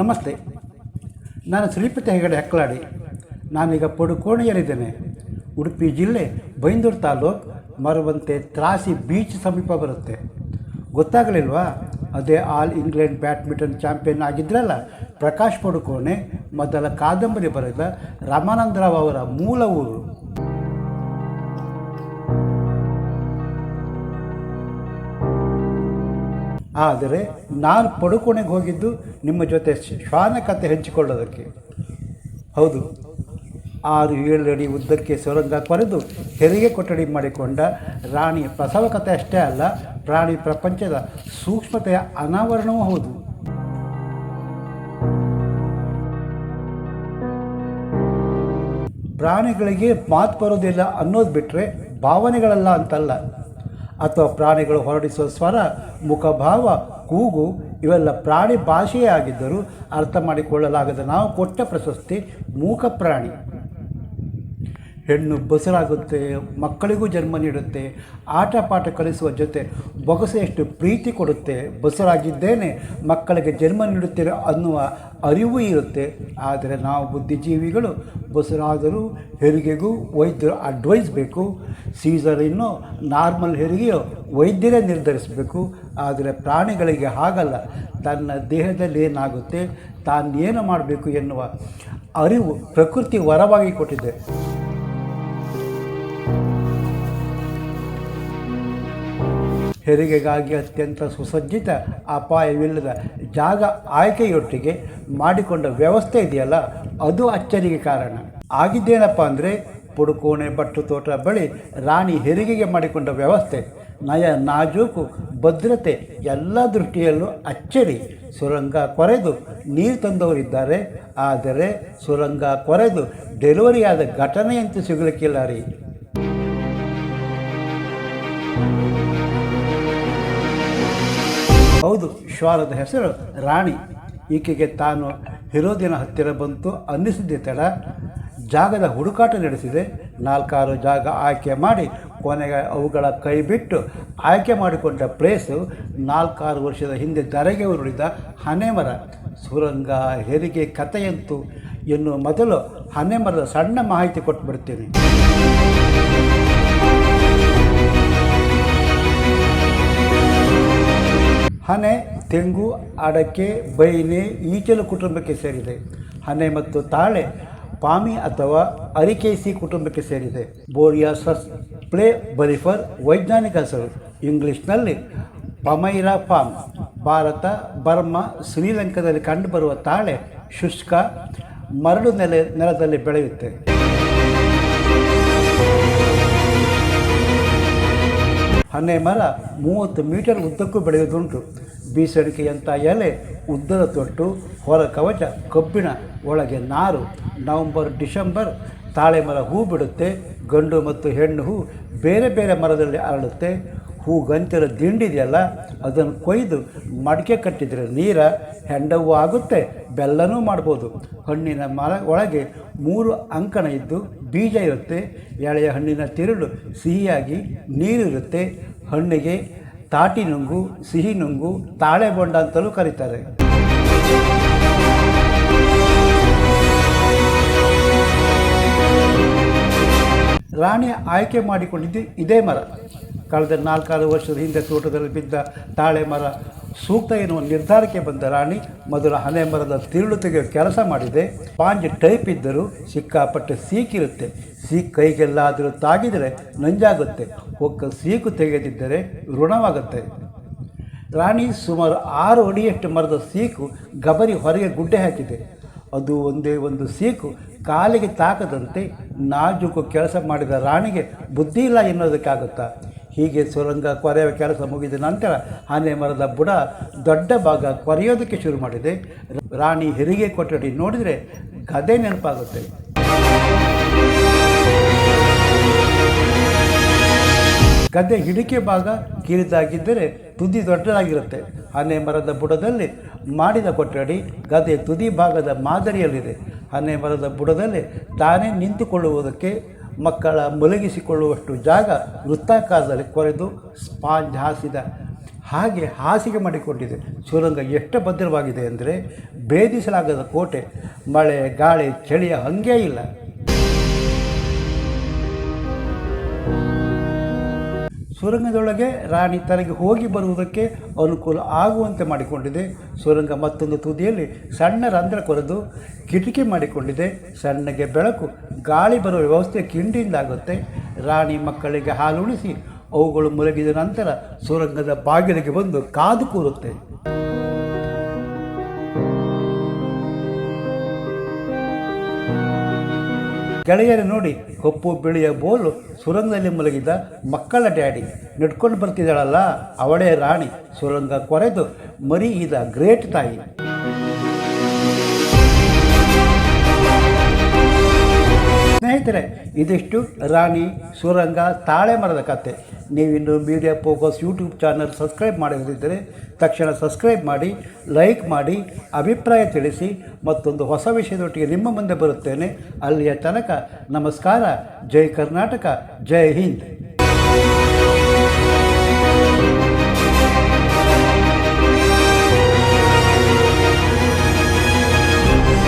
ನಮಸ್ತೆ. ನಾನು ಶ್ರೀಪತಿ ಹೆಗಡೆ ಹಕ್ಕಲಾಡಿ ನಾನೀಗ ಪಡುಕೋಣೆಯಲ್ಲಿದ್ದೇನೆ. ಉಡುಪಿ ಜಿಲ್ಲೆ ಬೈಂದೂರು ತಾಲೂಕು ಮರವಂತೆ ತ್ರಾಸಿ ಬೀಚ್ ಸಮೀಪ ಬರುತ್ತೆ. ಗೊತ್ತಾಗಲಿಲ್ವಾ? ಅದೇ ಆಲ್ ಇಂಗ್ಲೆಂಡ್ ಬ್ಯಾಡ್ಮಿಂಟನ್ ಚಾಂಪಿಯನ್ ಆಗಿದ್ರಲ್ಲ ಪ್ರಕಾಶ್ ಪಡುಕೋಣೆ, ಮೊದಲ ಕಾದಂಬರಿ ಬರೆದ ರಾಮಾನಂದರಾವ್ ಅವರ ಮೂಲ ಊರು. ಆದರೆ ನಾನು ಪಡುಕೋಣೆಗೆ ಹೋಗಿದ್ದು ನಿಮ್ಮ ಜೊತೆ ಶ್ವಾನ ಕತೆ ಹಂಚಿಕೊಳ್ಳೋದಕ್ಕೆ. ಹೌದು. ಆರು ಏಳು ಅಡಿ ಉದ್ದಕ್ಕೆ ಸೊರಂಗ ಕೊರೆದು ಹೆರಿಗೆ ಕೊಠಡಿ ಮಾಡಿಕೊಂಡ ರಾಣಿ ಪ್ರಸವ ಕಥೆ ಅಷ್ಟೇ ಅಲ್ಲ ಪ್ರಾಣಿ ಪ್ರಪಂಚದ ಸೂಕ್ಷ್ಮತೆಯ ಅನಾವರಣವೂ ಹೌದು. ಪ್ರಾಣಿಗಳಿಗೆ ಮಾತು ಬರೋದಿಲ್ಲ ಅನ್ನೋದು ಬಿಟ್ಟರೆ ಭಾವನೆಗಳಲ್ಲ ಅಂತಲ್ಲ. ಅಥವಾ ಪ್ರಾಣಿಗಳು ಹೊರಡಿಸುವ ಸ್ವರ, ಮುಖಭಾವ, ಕೂಗು ಇವೆಲ್ಲ ಪ್ರಾಣಿ ಭಾಷೆಯೇ ಆಗಿದ್ದರೂ ಅರ್ಥ ಮಾಡಿಕೊಳ್ಳಲಾಗದ ನಾವು ಕೊಟ್ಟ ಪ್ರಶಸ್ತಿ ಮೂಕ ಪ್ರಾಣಿ. ಹೆಣ್ಣು ಬಸರಾಗುತ್ತೆ, ಮಕ್ಕಳಿಗೂ ಜನ್ಮ ನೀಡುತ್ತೆ, ಆಟ ಪಾಠ ಕಲಿಸುವ ಜೊತೆ ಬೊಗಸೆಯಷ್ಟು ಪ್ರೀತಿ ಕೊಡುತ್ತೆ. ಬಸರಾಗಿದ್ದೇನೆ, ಮಕ್ಕಳಿಗೆ ಜನ್ಮ ನೀಡುತ್ತೇನೆ ಅನ್ನುವ ಅರಿವು ಇರುತ್ತೆ. ಆದರೆ ನಾವು ಬುದ್ಧಿಜೀವಿಗಳು, ಬಸರಾದರೂ ಹೆರಿಗೆಗೂ ವೈದ್ಯರು ಅಡ್ವೈಸ್ ಬೇಕು. ಸೀಸರ್ ಇನ್ನು ನಾರ್ಮಲ್ ಹೆರಿಗೆಯು ವೈದ್ಯರೇ ನಿರ್ಧರಿಸಬೇಕು. ಆದರೆ ಪ್ರಾಣಿಗಳಿಗೆ ಹಾಗಲ್ಲ. ತನ್ನ ದೇಹದಲ್ಲಿ ಏನಾಗುತ್ತೆ ತಾನೇನು ಮಾಡಬೇಕು ಎನ್ನುವ ಅರಿವು ಪ್ರಕೃತಿ ವರವಾಗಿ ಕೊಟ್ಟಿದೆ. ಹೆರಿಗೆಗಾಗಿ ಅತ್ಯಂತ ಸುಸಜ್ಜಿತ ಅಪಾಯವಿಲ್ಲದ ಜಾಗ ಆಯ್ಕೆಯೊಟ್ಟಿಗೆ ಮಾಡಿಕೊಂಡ ವ್ಯವಸ್ಥೆ ಇದೆಯಲ್ಲ, ಅದು ಅಚ್ಚರಿಗೆ ಕಾರಣ. ಆಗಿದ್ದೇನಪ್ಪ ಅಂದರೆ, ಪುಡುಕೋಣೆ ಬಟ್ಟು ತೋಟ ಬಳಿ ರಾಣಿ ಹೆರಿಗೆಗೆ ಮಾಡಿಕೊಂಡ ವ್ಯವಸ್ಥೆ. ನಯ ನಾಜೂಕು, ಭದ್ರತೆ ಎಲ್ಲ ದೃಷ್ಟಿಯಲ್ಲೂ ಅಚ್ಚರಿ. ಸುರಂಗ ಕೊರೆದು ನೀರು ತಂದವರಿದ್ದಾರೆ. ಆದರೆ ಸುರಂಗ ಕೊರೆದು ಡೆಲಿವರಿಯಾದ ಘಟನೆಯಂತೂ ಸಿಗಲಿಕ್ಕಿಲ್ಲ ರೀ. ಹೌದು, ಶ್ವಾರದ ಹೆಸರು ರಾಣಿ. ಈಕೆಗೆ ತಾನು ಹಿರೋದಿನ ಹತ್ತಿರ ಬಂತು. ಅನ್ನಿಸಿದ್ದೆ ತಡ. ಜಾಗದ ಹುಡುಕಾಟ ನಡೆಸಿದೆ. ನಾಲ್ಕಾರು ಜಾಗ ಆಯ್ಕೆ ಮಾಡಿ ಕೊನೆಗೆ ಅವುಗಳ ಕೈ ಬಿಟ್ಟು ಆಯ್ಕೆ ಮಾಡಿಕೊಂಡ ಪ್ಲೇಸು ನಾಲ್ಕಾರು ವರ್ಷದ ಹಿಂದೆ ಧರೆಗೆ ಉರುಳಿದ ಹನೆಮರ. ಸುರಂಗ, ಹೆರಿಗೆ, ಕಥೆಯಂತು. ಎನ್ನುವ ಮೊದಲು ಹನೆಮರದ ಸಣ್ಣ ಮಾಹಿತಿ ಕೊಟ್ಬಿಡ್ತೀನಿ. ಹನೆ ತೆಂಗು, ಅಡಕೆ, ಬೈನೆ ಈಚಲು ಕುಟುಂಬಕ್ಕೆ ಸೇರಿದೆ. ಹನೆ ಮತ್ತು ತಾಳೆ, ಪಾಮಿ ಅಥವಾ ಅರಿಕೇಸಿ ಕುಟುಂಬಕ್ಕೆ ಸೇರಿದೆ. ಬೋರಿಯಾಸಸ್ ಪ್ಲೇ ಬರಿಫರ್, ವೈಜ್ಞಾನಿಕ ಹೆಸರು. ಇಂಗ್ಲಿಷ್ನಲ್ಲಿ ಪಮೈರಾ ಫಾಮ್ ಭಾರತ, ಬರ್ಮಾ, ಶ್ರೀಲಂಕಾದಲ್ಲಿ ಕಂಡುಬರುವ ತಾಳೆ ಶುಷ್ಕ ಮರಳು ನೆಲೆ, ನೆಲದಲ್ಲಿ ಬೆಳೆಯುತ್ತೆ. ಹನ್ನೆ ಮರ ಮೂವತ್ತು ಮೀಟರ್ ಉದ್ದಕ್ಕೂ ಬೆಳೆಯುವುದುಂಟು. ಬೀಸಣಿಕೆಯಂಥ ಎಲೆ ಉದ್ದದ ತೊಟ್ಟು ಹೊರ ಕವಚ ಕಬ್ಬಿಣ ಒಳಗೆ ನಾರು. ನವಂಬರ್, ಡಿಸೆಂಬರ್ ತಾಳೆ ಮರ ಹೂ ಬಿಡುತ್ತೆ, ಗಂಡು ಮತ್ತು ಹೆಣ್ಣು ಹೂ ಬೇರೆ ಬೇರೆ ಮರದಲ್ಲಿ ಅರಳುತ್ತೆ. ಹೂ ಗಂತಿರ ದಿಂಡಿದೆಯಲ್ಲ, ಅದನ್ನು ಕೊಯ್ದು ಮಡಿಕೆ ಕಟ್ಟಿದರೆ ನೀರ, ಹೆಂಡವೂ ಆಗುತ್ತೆ, ಬೆಲ್ಲನೂ ಮಾಡ್ಬೋದು. ಹಣ್ಣಿನ ಮರ ಒಳಗೆ ಮೂರು ಅಂಕಣ ಇದ್ದು ಬೀಜ ಇರುತ್ತೆ. ಎಳೆಯ ಹಣ್ಣಿನ ತಿರುಳು ಸಿಹಿಯಾಗಿ ನೀರಿರುತ್ತೆ. ಹಣ್ಣಿಗೆ ತಾಟಿ ನುಂಗು, ಸಿಹಿ ನುಂಗು, ತಾಳೆ ಬೊಂಡ ಅಂತಲೂ ಕರೀತಾರೆ. ರಾಣಿ ಆಯ್ಕೆ ಮಾಡಿಕೊಂಡಿದ್ದು ಇದೇ ಮರ. ಕಳೆದ ನಾಲ್ಕಾರು ವರ್ಷದ ಹಿಂದೆ ತೋಟದಲ್ಲಿ ಬಿದ್ದ ತಾಳೆ ಮರ ಸೂಕ್ತ ಎನ್ನುವ ನಿರ್ಧಾರಕ್ಕೆ ಬಂದ ರಾಣಿ ಮೊದಲು ಹನೆ ಮರದ ತಿರುಳು ತೆಗೆಯುವ ಕೆಲಸ ಮಾಡಿದೆ. ಪಾಂಜ್ ಟೈಪ್ ಇದ್ದರೂ ಸಿಕ್ಕಾಪಟ್ಟೆ ಸೀಕಿರುತ್ತೆ. ಸೀಕ್ ಕೈಗೆಲ್ಲಾದರೂ ತಾಗಿದರೆ ನಂಜಾಗುತ್ತೆ. ಒಕ್ಕ ಸೀಕು ತೆಗೆದಿದ್ದರೆ ಋಣವಾಗುತ್ತೆ. ರಾಣಿ ಸುಮಾರು ಆರು ಅಡಿಯಷ್ಟು ಮರದ ಸೀಕು ಗಬರಿ ಹೊರಗೆ ಗುಡ್ಡೆ ಹಾಕಿದೆ. ಅದು ಒಂದೇ ಒಂದು ಸೀಕು ಕಾಲಿಗೆ ತಾಕದಂತೆ ನಾಜುಕು ಕೆಲಸ ಮಾಡಿದ ರಾಣಿಗೆ ಬುದ್ಧಿ ಇಲ್ಲ ಎನ್ನೋದಕ್ಕಾಗುತ್ತಾ ಹೀಗೆ ಸುರಂಗ ಕೊರೆಯುವ ಕೆಲಸ ಮುಗಿದ ನಂತರ ಆನೆ ಮರದ ಬುಡ ದೊಡ್ಡ ಭಾಗ ಕೊರೆಯೋದಕ್ಕೆ ಶುರು ಮಾಡಿದೆ. ರಾಣಿ ಹೆರಿಗೆ ಕೊಠಡಿ ನೋಡಿದರೆ ಗದೆ ನೆನಪಾಗುತ್ತೆ. ಗದ್ದೆ ಹಿಡಿಕೆ ಭಾಗ ಕಿರಿದಾಗಿದ್ದರೆ ತುದಿ ದೊಡ್ಡದಾಗಿರುತ್ತೆ. ಆನೆ ಮರದ ಬುಡದಲ್ಲಿ ಮಾಡಿದ ಕೊಠಡಿ ಗದ್ದೆ ತುದಿ ಭಾಗದ ಮಾದರಿಯಲ್ಲಿದೆ. ಆನೆ ಮರದ ಬುಡದಲ್ಲಿ ತಾನೇ ನಿಂತುಕೊಳ್ಳುವುದಕ್ಕೆ ಮಕ್ಕಳ ಮಲಗಿಸಿಕೊಳ್ಳುವಷ್ಟು ಜಾಗ ವೃತ್ತಾಕಾರದಲ್ಲಿ ಕೊರೆದು ಸ್ಪಾಂಜ್ ಹಾಸಿದ. ಹಾಗೆ ಹಾಸಿಗೆ ಮಾಡಿಕೊಂಡಿದೆ. ಸುರಂಗ ಎಷ್ಟು ಭದ್ರವಾಗಿದೆ ಅಂದರೆ ಭೇದಿಸಲಾಗದ ಕೋಟೆ, ಮಳೆ, ಗಾಳಿ, ಚಳಿಯ ಹಂಗೇ ಇಲ್ಲ. ಸುರಂಗದೊಳಗೆ ರಾಣಿ ತನಗೆ ಹೋಗಿ ಬರುವುದಕ್ಕೆ ಅನುಕೂಲ ಆಗುವಂತೆ ಮಾಡಿಕೊಂಡಿದೆ. ಸುರಂಗ ಮತ್ತೊಂದು ತುದಿಯಲ್ಲಿ ಸಣ್ಣ ರಂಧ್ರ ಕೊರೆದು ಕಿಟಕಿ ಮಾಡಿಕೊಂಡಿದೆ. ಸಣ್ಣಗೆ ಬೆಳಕು, ಗಾಳಿ ಬರುವ ವ್ಯವಸ್ಥೆ ಕಿಂಡಿಯಿಂದಾಗುತ್ತೆ ರಾಣಿ ಮಕ್ಕಳಿಗೆ ಹಾಲುಣಿಸಿ ಅವುಗಳು ಮುಲಗಿದ ನಂತರ ಸುರಂಗದ ಬಾಗಿಲಿಗೆ ಬಂದು ಕಾದು ಕೂರುತ್ತೆ. ಗೆಳೆಯರು ನೋಡಿ, ಕಪ್ಪು ಬಿಳಿಯ ಬೋಲು ಸುರಂಗದಲ್ಲಿ ಮಲಗಿದ ಮಕ್ಕಳ ಡ್ಯಾಡಿ, ನಡ್ಕೊಂಡು ಬರ್ತಿದ್ದಾಳಲ್ಲ, ಅವಳೇ ರಾಣಿ, ಸುರಂಗ ಕೊರೆದು ಮರಿ ಇದ ಗ್ರೇಟ್ ತಾಯಿ. ಸ್ನೇಹಿತರೆ, ಇದಿಷ್ಟು ರಾಣಿ ಸುರಂಗ ತಾಳೆ ಮರದ ಕತೆ. ನೀವಿನ್ನು media focus YouTube channel subscribe ಮಾಡದಿದ್ದರೆ ತಕ್ಷಣ ಸಬ್ಸ್ಕ್ರೈಬ್ ಮಾಡಿ ಲೈಕ್ ಮಾಡಿ, ಅಭಿಪ್ರಾಯ ತಿಳಿಸಿ ಮತ್ತೊಂದು ಹೊಸ ವಿಷಯದೊಟ್ಟಿಗೆ ನಿಮ್ಮ ಮುಂದೆ ಬರುತ್ತೇನೆ. ಅಲ್ಲಿಯ ತನಕ ನಮಸ್ಕಾರ. ಜೈ ಕರ್ನಾಟಕ. ಜೈ ಹಿಂದ್.